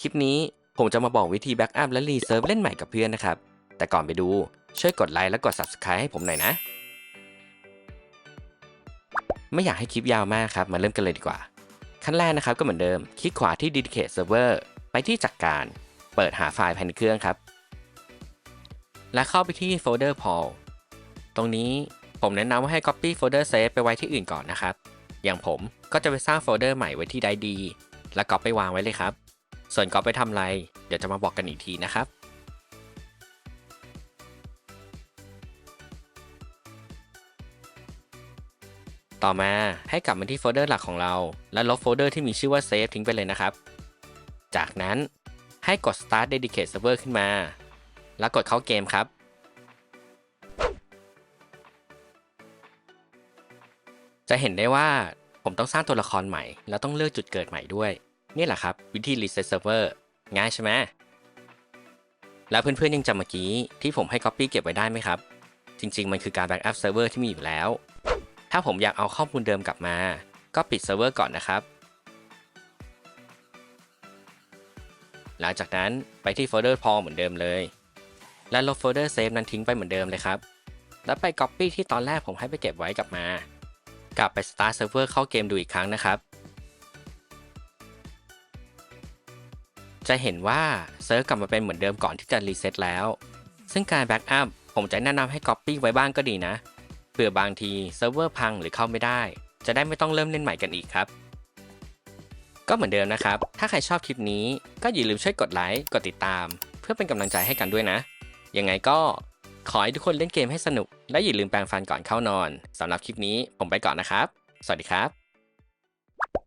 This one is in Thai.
คลิปนี้ผมจะมาบอกวิธีแบ็กอัพและรีเซิร์ฟเล่นใหม่กับเพื่อนนะครับ แต่ก่อนไปดูช่วยกดไลค์และกด Subscribe ให้ผมหน่อยนะ ไม่อยากให้คลิปยาวมากครับ มาเริ่มกันเลยดีกว่า ขั้นแรกนะครับก็เหมือนเดิม คลิกขวาที่ Dedicate Server ไปที่จัดการ เปิดหาไฟล์ภายในเครื่องครับ และเข้าไปที่โฟลเดอร์ Paul ตรงนี้ผมแนะนำว่าให้ Copy Folder Save ไปไว้ที่อื่นก่อนนะครับ อย่างผมก็จะไปสร้างโฟลเดอร์ใหม่ไว้ที่ไดดี แล้วก็ไปวางไว้เลยครับ ส่วนก็ไปทำอะไร เดี๋ยวจะมาบอกกันอีกทีนะครับต่อมาให้กลับมาที่โฟลเดอร์หลักของเรา และลบโฟลเดอร์ที่มีชื่อว่า Save ทิ้งไปเลยนะครับ จากนั้นให้กด Start Dedicate Server ขึ้นมา แล้วกดเข้าเกมครับ จะเห็นได้ว่าผมต้องสร้างตัวละครใหม่ แล้วต้องเลือกจุดเกิดใหม่ด้วย นี่แหละครับ วิธี Reset Server ง่ายใช่ไหมแล้วเพื่อนๆยังจำเมื่อกี้ที่ผมให้ Copy เก็บไว้ได้ไหมครับ จริงๆ มันคือการ Backup Server ที่มีอยู่แล้ว ถ้าผมอยากเอาข้อมูลเดิมกลับมา ก็ปิดเซิร์ฟเวอร์ก่อนนะครับ หลังจากนั้นไปที่โฟลเดอร์พอเหมือนเดิมเลย และลบโฟลเดอร์เซฟนั้นทิ้งไปเหมือนเดิมเลยครับ แล้วไป Copy ที่ตอนแรกผมให้ไปเก็บไว้กลับมา กลับไป Start Server เข้าเกมดูอีกครั้งนะครับ จะเห็นว่าเซิร์ฟกลับมาเป็นเหมือนเดิมก่อนที่จะรีเซ็ตแล้ว ซึ่งการแบ็กอัพผมจะแนะนำให้ Copy ไว้บ้างก็ดีนะ เผื่อบางทีเซิร์ฟเวอร์พังหรือเข้าไม่ได้ จะได้ไม่ต้องเริ่มเล่นใหม่กันอีกครับ ก็เหมือนเดิมนะครับ ถ้าใครชอบคลิปนี้ก็อย่าลืมช่วยกดไลค์กดติดตาม เพื่อเป็นกำลังใจให้กันด้วยนะ ยังไงก็ขอให้ทุกคนเล่นเกมให้สนุก และอย่าลืมแปรงฟันก่อนเข้านอนสำหรับคลิปนี้ผมไปก่อนนะครับ สวัสดีครับ